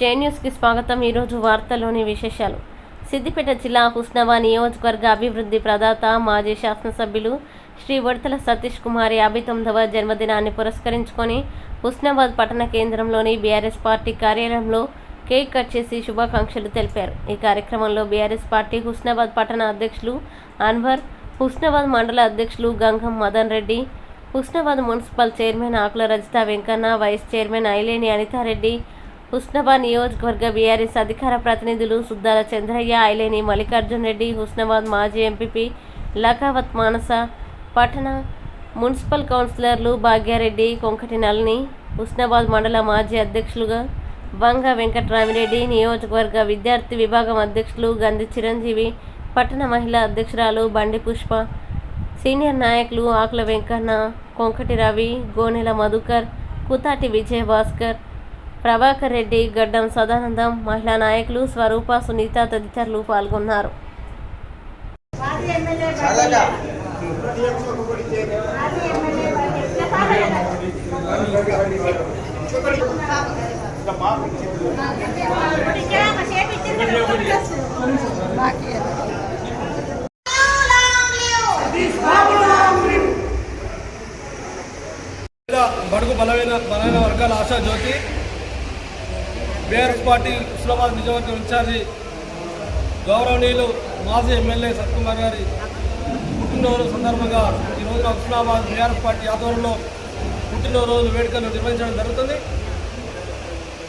జే న్యూస్కి స్వాగతం. ఈరోజు వార్తల్లోని విశేషాలు. సిద్దిపేట జిల్లా హుస్నాబా నియోజకవర్గ అభివృద్ధి ప్రదాత మాజీ శాసనసభ్యులు శ్రీ వడతల సతీష్ కుమార్ యాభై తొమ్మిదవ జన్మదినాన్ని పురస్కరించుకొని హుస్నాబాద్ పట్టణ కేంద్రంలోని బీఆర్ఎస్ పార్టీ కార్యాలయంలో కేక్ కట్ చేసి శుభాకాంక్షలు తెలిపారు. ఈ కార్యక్రమంలో బీఆర్ఎస్ పార్టీ హుస్నాబాద్ పట్టణ అధ్యక్షులు అన్వర్ హుస్నాబాద్ మండల అధ్యక్షులు Gangam Madan Reddy Husnabad municipal chairman Akula Rajitha Venkanna vice chairman Aileni Anitha Reddy Husnabad నియోజకవర్గ బీఆర్ఎస్ అధికార ప్రతినిధులు సుద్దాల చంద్రయ్య ఐలేని మల్లికార్జున్ రెడ్డి హుస్నాబాద్ మాజీ ఎంపీపీ లఖావత్ మానస పట్టణ మున్సిపల్ కౌన్సిలర్లు భాగ్యారెడ్డి కొంకటి నల్ని హుస్నాబాద్ మండల మాజీ అధ్యక్షులుగా వంగ వెంకట్రామిరెడ్డి నియోజకవర్గ విద్యార్థి విభాగం అధ్యక్షులు గంధి చిరంజీవి పట్టణ మహిళా అధ్యక్షురాలు బండి పుష్ప సీనియర్ నాయకులు ఆకుల వెంకన్న కొంకటి రవి గోనెల మధుకర్ కుతాటి విజయ భాస్కర్ ప్రభాకర్ రెడ్డి గడ్డం సదానందం మహిళా నాయకులు స్వరూప సునీత తదితరులు పాల్గొన్నారు. బడుగు బలమైన బలమైన వర్గాల ఆశా జ్యోతి బీఆర్ఎస్ పార్టీ ఉస్లాబాద్ నియోజకవర్గం ఇన్ఛార్జి గౌరవనీయులు మాజీ ఎమ్మెల్యే సత్కుమార్ గారి పుట్టినరోజు సందర్భంగా ఈ రోజున ఉస్లాబాద్ బీఆర్ఎస్ పార్టీ ఆధ్వర్యంలో పుట్టినరోజు వేడుకలు నిర్వహించడం జరుగుతుంది.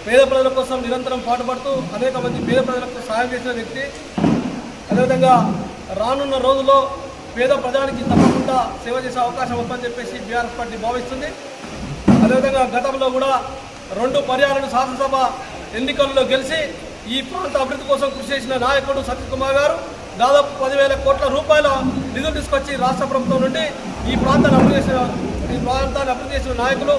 పేద ప్రజల కోసం నిరంతరం పాటుపడుతూ అనేక మంది పేద ప్రజలకు సహాయం చేసిన వ్యక్తి. అదేవిధంగా రానున్న రోజుల్లో పేద ప్రజానికి తప్పకుండా సేవ చేసే అవకాశం ఉందని చెప్పేసి బీఆర్ఎస్ పార్టీ భావిస్తుంది. అదేవిధంగా గతంలో కూడా రెండు పర్యాలను శాసనసభ ఎన్నికల్లో గెలిచి ఈ ప్రాంత అభివృద్ధి కోసం కృషి చేసిన నాయకుడు సత్యకుమార్ కుమార్ గారు దాదాపు పదివేల కోట్ల రూపాయల నిధులు తీసుకొచ్చి రాష్ట్ర ప్రభుత్వం నుండి ఈ ప్రాంతాన్ని అభివృద్ధి చేసిన ఈ ప్రాంతాన్ని అభివృద్ధి చేసిన నాయకులు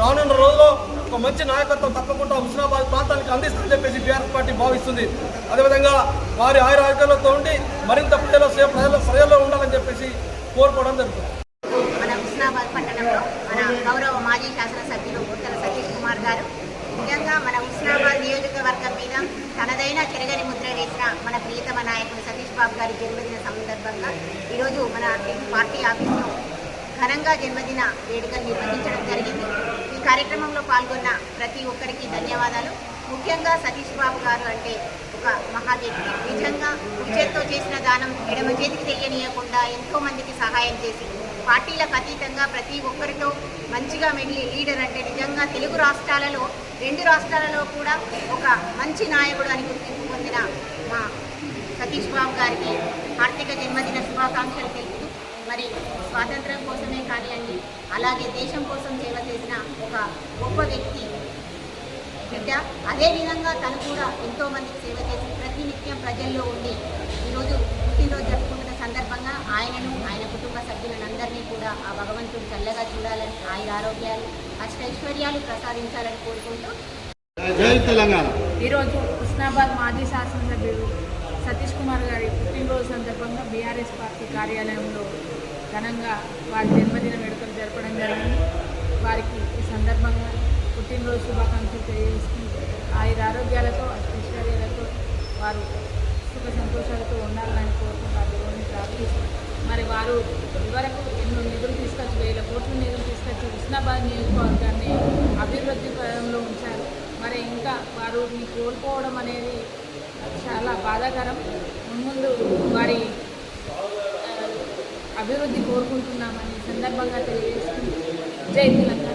రానున్న రోజుల్లో ఒక మంచి నాయకత్వం తప్పకుండా హుస్నాబాద్ ప్రాంతానికి అందిస్తుందని చెప్పేసి బీఆర్ఎస్ పార్టీ భావిస్తుంది. అదేవిధంగా వారి ఆయుర ఆరోగ్యాలతో ఉండి మరింత ప్రజల సేవ ప్రజల ప్రజల్లో ఉండాలని చెప్పేసి కోరుకోవడం జరుగుతుంది. మన హుస్నాబాద్ పట్టణంలో మన గౌరవ మాజీ శాసనసభ్యులు ఉత్తర సతీష్ కుమార్ గారు ముఖ్యంగా మన హుస్నాబాద్ నియోజకవర్గం మీద తనదైన చెరగని ముద్ర వేసిన మన ప్రియతమ నాయకుడు సతీష్ బాబు గారి జన్మదిన సందర్భంగా ఈరోజు మన పార్టీ ఆఫీస్లో ఘనంగా జన్మదిన వేడుకలు నిర్వహించడం జరిగింది. ఈ కార్యక్రమంలో పాల్గొన్న ప్రతి ఒక్కరికి ధన్యవాదాలు. ముఖ్యంగా సతీష్ బాబు గారు అంటే ఒక మహా వ్యక్తి. నిజంగా కుడి చేతితో చేసిన దానం ఎడమ చేతికి తెలియనీయకుండా ఎంతో మందికి సహాయం చేసి పార్టీలకు అతీతంగా ప్రతి ఒక్కరితో మంచిగా మెగిలి లీడర్ అంటే నిజంగా తెలుగు రాష్ట్రాలలో రెండు రాష్ట్రాలలో కూడా ఒక మంచి నాయకుడు అని గుర్తింపు పొందిన మా సతీష్ బాబు గారికి ఆర్థిక జన్మదిన శుభాకాంక్షలు తెలుపుతూ మరి స్వాతంత్రం కోసమే కానివ్వండి అలాగే దేశం కోసం సేవ చేసిన ఒక గొప్ప వ్యక్తి బిడ్డ. అదేవిధంగా తను కూడా ఎంతోమందికి సేవ చేసి ప్రతినిత్యం ప్రజల్లో ఉండి ఈరోజు పుట్టినరోజు జరుపుకుంటున్నాం సందర్భంగా ఆయనను ఆయన కుటుంబ సభ్యులందరినీ కూడా ఆ భగవంతుడు చల్లగా చూడాలని ఆయన ఆరోగ్యాలు అష్టైశ్వర్యాలు ప్రసాదించాలని కోరుకుంటూ జై తెలంగాణ. ఈరోజు హుస్నాబాద్ మాజీ శాసనసభ్యులు సతీష్ కుమార్ గారి పుట్టినరోజు సందర్భంగా బీఆర్ఎస్ పార్టీ కార్యాలయంలో ఘనంగా వారి జన్మదిన వేడుకలు జరపడం జరిగింది వారికి ఈ సందర్భంగా పుట్టినరోజు శుభాకాంక్షలు తెలియజేసుకుంటూ ఆయుర ఆరోగ్యాలతో ఐశ్వర్యాలతో వారు సుఖ సంతోషాలతో ఉండాలని కోరుకుంటూ దేవుని ప్రార్థిస్తూ మరి వారు ఇదివరకు ఎన్నో నిధులు తీసుకొచ్చి వేల కోట్ల నిధులు తీసుకొచ్చి హుస్నాబాద్ నియోజకవర్గాన్ని అభివృద్ధి పదంలో ఉంచారు. మరి ఇంకా వారు ఈ కోల్పోవడం అనేది చాలా బాధాకరం. ముందు వారి అభివృద్ధి కోరుకుంటున్నామని సందర్భంగా తెలియజేస్తుంది జై తెలంగాణ.